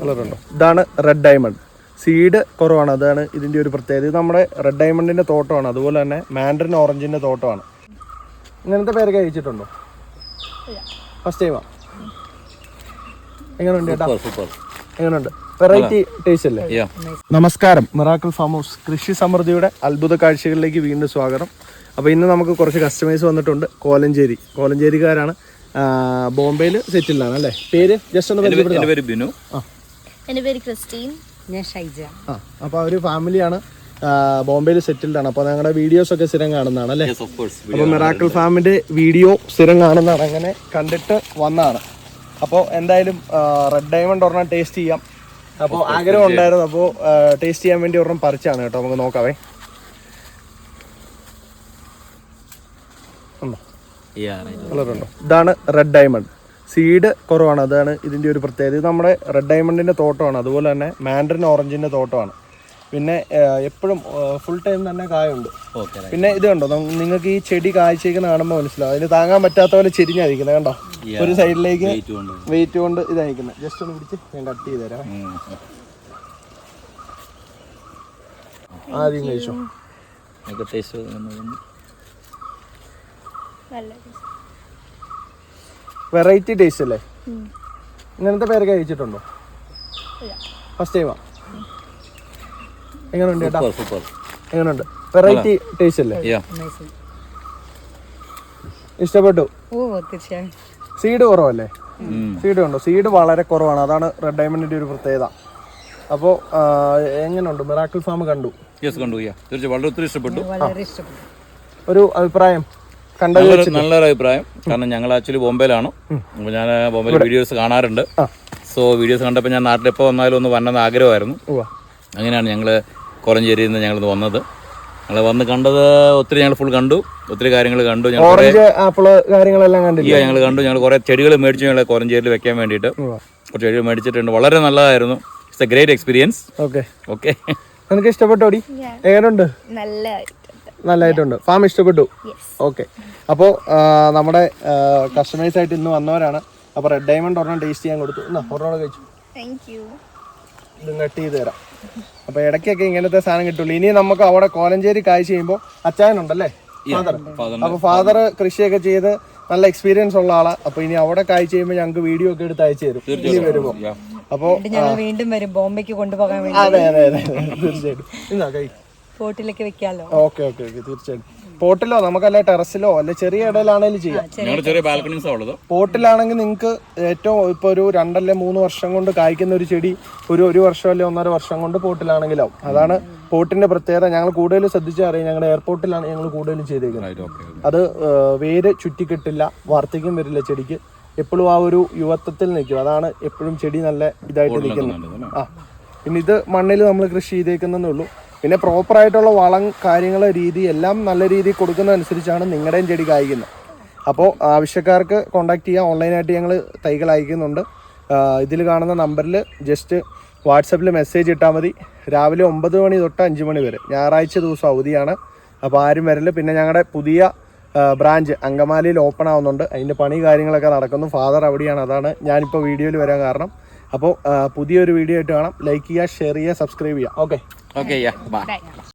കളറുണ്ടോ ഇതാണ് red diamond seed കുറവാണ്. അതാണ് ഇതിന്റെ ഒരു പ്രത്യേകത. ഇത് നമ്മുടെ റെഡ് ഡയമണ്ടിന്റെ തോട്ടമാണ്. അതുപോലെ തന്നെ മാൻഡറിൻ ഓറഞ്ചിന്റെ തോട്ടമാണ്. ഇങ്ങനത്തെ പേര് കഴിച്ചിട്ടുണ്ടോ? ഫസ്റ്റ് ടൈമാ എങ്ങനെയുണ്ട് ചേട്ടാ. എങ്ങനെയുണ്ട് വെറൈറ്റി ടേസ്റ്റ് അല്ലേ. നമസ്കാരം. മിറാക്കിൾ ഫാം ഹൗസ് കൃഷി സമൃദ്ധിയുടെ അത്ഭുത കാഴ്ചകളിലേക്ക് വീണ്ടും സ്വാഗതം. അപ്പോൾ ഇന്ന് നമുക്ക് കുറച്ച് കസ്റ്റമേഴ്സ് വന്നിട്ടുണ്ട്. കോലഞ്ചേരി. കോലഞ്ചേരിക്കാരാണ്. ബോംബെയിൽ സെറ്റിലാണ് അല്ലേ? പേര് ജസ്റ്റ് ഒന്ന് എന്റെ പേര്- ബിനു. ആ. എന്റെ പേര് ക്രിസ്റ്റീൻ. ഞാൻ ഷൈജ. ആ അപ്പോൾ ഒരു ഫാമിലിയാണ്. ബോംബെയിൽ സെറ്റിൽഡ് ആണ്. അപ്പോൾ ഞങ്ങളുടെ വീഡിയോസ് ഒക്കെ സ്ഥിരം കാണുന്നതാണ് അല്ലേ? Yes, of course. അപ്പോൾ മിറാക്കിൾ ഫാമിന്റെ വീഡിയോ സ്ഥിരം കാണുന്നതാണ്. അങ്ങനെ കണ്ടിട്ട് വന്നതാണ്. അപ്പോൾ എന്തായാലും റെഡ് ഡയമണ്ട് ഒരെണ്ണം ടേസ്റ്റ് ചെയ്യാം. അപ്പോൾ ആഗ്രഹം ഉണ്ടായിരുന്നു. അപ്പോൾ ടേസ്റ്റ് ചെയ്യാൻ വേണ്ടി ഒരെണ്ണം പറിച്ചാണ് കേട്ടോ. നമുക്ക് നോക്കാവേ. ഉണ്ടോ. കളറുണ്ടോ ഇതാണ് റെഡ് ഡയമണ്ട് സീഡ് കുറവാണ്. അതാണ് ഇതിന്റെ ഒരു പ്രത്യേകത. ഇത് നമ്മുടെ റെഡ് ഡയമണ്ടിന്റെ തോട്ടമാണ്. അതുപോലെ തന്നെ മാൻഡറിൻ ഓറഞ്ചിന്റെ തോട്ടമാണ്. പിന്നെ എപ്പോഴും ഫുൾ ടൈം തന്നെ കായുണ്ട്. പിന്നെ ഇത് കണ്ടോ? നിങ്ങൾക്ക് ഈ ചെടി കാഴ്ചയ്ക്ക് കാണുമ്പോൾ മനസ്സിലാവും. അതിന് താങ്ങാൻ പറ്റാത്ത പോലെ ചെരിഞ്ഞായിരിക്കുന്നത് കണ്ടോ? ഒരു സൈഡിലേക്ക്. വെയിറ്റ് കൊണ്ട്. ഇതായിരിക്കുന്നത്. ജസ്റ്റ് ഒന്ന് പിടിച്ച് ഞാൻ കട്ട് ചെയ്ത് തരാം. ആദ്യം കഴിച്ചോ നിങ്ങൾക്ക് taste ഒന്ന് നല്ല വെറൈറ്റി ടേസ്റ്റ് അല്ലേ? ഇങ്ങനത്തെ പേരൊക്കെ കഴിച്ചിട്ടുണ്ടോ? ഫസ്റ്റ് ടൈമാ എങ്ങനെയുണ്ട് ചേട്ടാ? സൂപ്പർ. എങ്ങനെയുണ്ട് വെറൈറ്റി ടേസ്റ്റ് അല്ലേ. ഇഷ്ടപ്പെട്ടു? സീഡ് കുറവല്ലേ? സീഡ് ഉണ്ടോ? സീഡ് വളരെ കുറവാണ്. അതാണ് റെഡ് ഡയമണ്ടിന്റെ ഒരു പ്രത്യേകത. അപ്പോൾ എങ്ങനെയുണ്ട് മിറാക്കിൾ ഫാം കണ്ടു? യെസ് കണ്ടു. തീർച്ചയായും. വളരെ ഒത്തിരി ഇഷ്ടപ്പെട്ടു. വളരെ ഇഷ്ടപ്പെട്ടു. ഒരു അഭിപ്രായം? കണ്ടത് നല്ലൊരു അഭിപ്രായം. കാരണം ഞങ്ങൾ ആക്ച്വലി ബോംബെയിലാണ്. അപ്പോൾ ഞാൻ ബോംബെയിൽ വീഡിയോസ് കാണാറുണ്ട്. സോ വീഡിയോസ് കണ്ടപ്പോൾ ഞാൻ നാട്ടിൽ എപ്പോൾ വന്നാലും ഒന്ന് വരണമെന്ന് ആഗ്രഹമായിരുന്നു. അങ്ങനെയാണ് ഞങ്ങൾ കോലഞ്ചേരിയിൽ നിന്ന് ഞങ്ങൾ വന്നത്. ഞങ്ങൾ വന്ന് കണ്ടത് ഒത്തിരി ഞങ്ങൾ ഫുൾ കണ്ടു. ഒത്തിരി കാര്യങ്ങൾ കണ്ടു. ഞങ്ങൾ കാര്യങ്ങളെല്ലാം കണ്ടില്ലേ? ഞങ്ങൾ കണ്ടു. ഞങ്ങൾ കുറേ ചെടികൾ മേടിച്ചു ഞങ്ങൾ കോലഞ്ചേരിയിൽ വെക്കാൻ വേണ്ടിട്ട്. കുറച്ച് ചെടികൾ മേടിച്ചിട്ടുണ്ട്. വളരെ നല്ലതായിരുന്നു. It's a great experience okay okay നിനക്ക് ഇഷ്ടപ്പെട്ടോടി എങ്ങനെയുണ്ട് നല്ല നല്ലതായിട്ടുണ്ട് ഫാം ഇഷ്ടപ്പെട്ടു? യെസ് ഓക്കെ അപ്പോൾ നമ്മുടെ കസ്റ്റമേഴ്സ് ആയിട്ട് ഇന്ന് വന്നവരാണ്. അപ്പോൾ റെഡ് ഡയമണ്ട് ഒരെണ്ണം ടേസ്റ്റ് ചെയ്യാൻ കൊടുത്തു. എന്നാ ഒരെണ്ണം കഴിച്ചു? ഇത് കട്ട് ചെയ്ത് തരാം. അപ്പോൾ ഇടയ്ക്കൊക്കെ ഇങ്ങനത്തെ സാധനം കിട്ടുള്ളൂ. ഇനി നമുക്ക് അവിടെ കോലഞ്ചേരി കാഴ്ച ചെയ്യുമ്പോൾ അച്ചായനുണ്ടല്ലേ? ഫാദർ അപ്പോൾ ഫാദർ കൃഷിയൊക്കെ ചെയ്ത് നല്ല എക്സ്പീരിയൻസ് ഉള്ള ആളാണ് അപ്പോൾ ഇനി അവിടെ കാഴ്ച ചെയ്യുമ്പോൾ ഞങ്ങൾക്ക് വീഡിയോ ഒക്കെ എടുത്ത് അയച്ചു തരും. ഇനി വരുമ്പോൾ അപ്പോൾ വീണ്ടും വരും. ബോംബെക്ക് കൊണ്ടുപോകാൻ വേണ്ടി. അതെ അതെ അതെ. തീർച്ചയായിട്ടും. ബോട്ടിലേക്ക് വെക്കാലോ? ഓക്കെ ഓക്കെ ഓക്കെ തീർച്ചയായിട്ടും. പോട്ടിലോ നമുക്കല്ല ടെറസിലോ അല്ലെ ചെറിയ ഇടയിലാണെങ്കിലും ചെയ്യാം? പോട്ടിലാണെങ്കിൽ നിങ്ങൾക്ക് ഏറ്റവും ഇപ്പൊ ഒരു രണ്ടല്ലേ മൂന്ന് വർഷം കൊണ്ട് കായ്ക്കുന്ന ഒരു ചെടി ഒരു ഒരു വർഷം അല്ലെ ഒന്നര വർഷം കൊണ്ട് പോട്ടിലാണെങ്കിലാവും. അതാണ് പോട്ടിന്റെ പ്രത്യേകത. ഞങ്ങൾ കൂടുതൽ ശ്രദ്ധിച്ചറിയാം ഞങ്ങളുടെ എയർപോർട്ടിലാണ് ഞങ്ങൾ കൂടുതലും ചെയ്തേക്കുന്നത്. അത് വേര് ചുറ്റിക്കിട്ടില്ല വാർത്തിക്കും വരില്ല ചെടിക്ക്. എപ്പോഴും ആ ഒരു യുവത്വത്തിൽ നിൽക്കും. അതാണ് എപ്പോഴും ചെടി നല്ല ഇതായിട്ട് നിൽക്കുന്നത്. ആ. പിന്നെ ഇത് മണ്ണിൽ നമ്മൾ കൃഷി ചെയ്തേക്കുന്നതേ ഉള്ളൂ. പിന്നെ പ്രോപ്പർ ആയിട്ടുള്ള വളം കാര്യങ്ങൾ രീതി എല്ലാം നല്ല രീതിയിൽ കൊടുക്കുന്നതനുസരിച്ചാണ് നിങ്ങളുടെയും ചെടി കായ്ക്കുന്നത്. അപ്പോൾ ആവശ്യക്കാർക്ക് കോൺടാക്ട് ചെയ്യാം. ഓൺലൈനായിട്ട് ഞങ്ങൾ തൈകൾ അയക്കുന്നുണ്ട്. ഇതിൽ കാണുന്ന നമ്പറിൽ ജസ്റ്റ് വാട്സപ്പിൽ മെസ്സേജ് ഇട്ടാൽ മതി. രാവിലെ ഒമ്പത് മണി തൊട്ട് അഞ്ച് മണി വരെ. ഞായറാഴ്ച ദിവസം അവധിയാണ്. അപ്പോൾ ആരും വരില്ല പിന്നെ ഞങ്ങളുടെ പുതിയ ബ്രാഞ്ച് അങ്കമാലിയിൽ ഓപ്പൺ ആവുന്നുണ്ട്. അതിന്റെ പണി കാര്യങ്ങളൊക്കെ നടക്കുന്നു. ഫാദർ അവിടെയാണ്. അതാണ് ഞാനിപ്പോൾ വീഡിയോയിൽ വരാൻ കാരണം. അപ്പോൾ പുതിയൊരു വീഡിയോ ആയിട്ട് കാണാം. ലൈക്ക് ചെയ്യുക ഷെയർ ചെയ്യുക സബ്സ്ക്രൈബ് ചെയ്യുക. Okay okay yeah by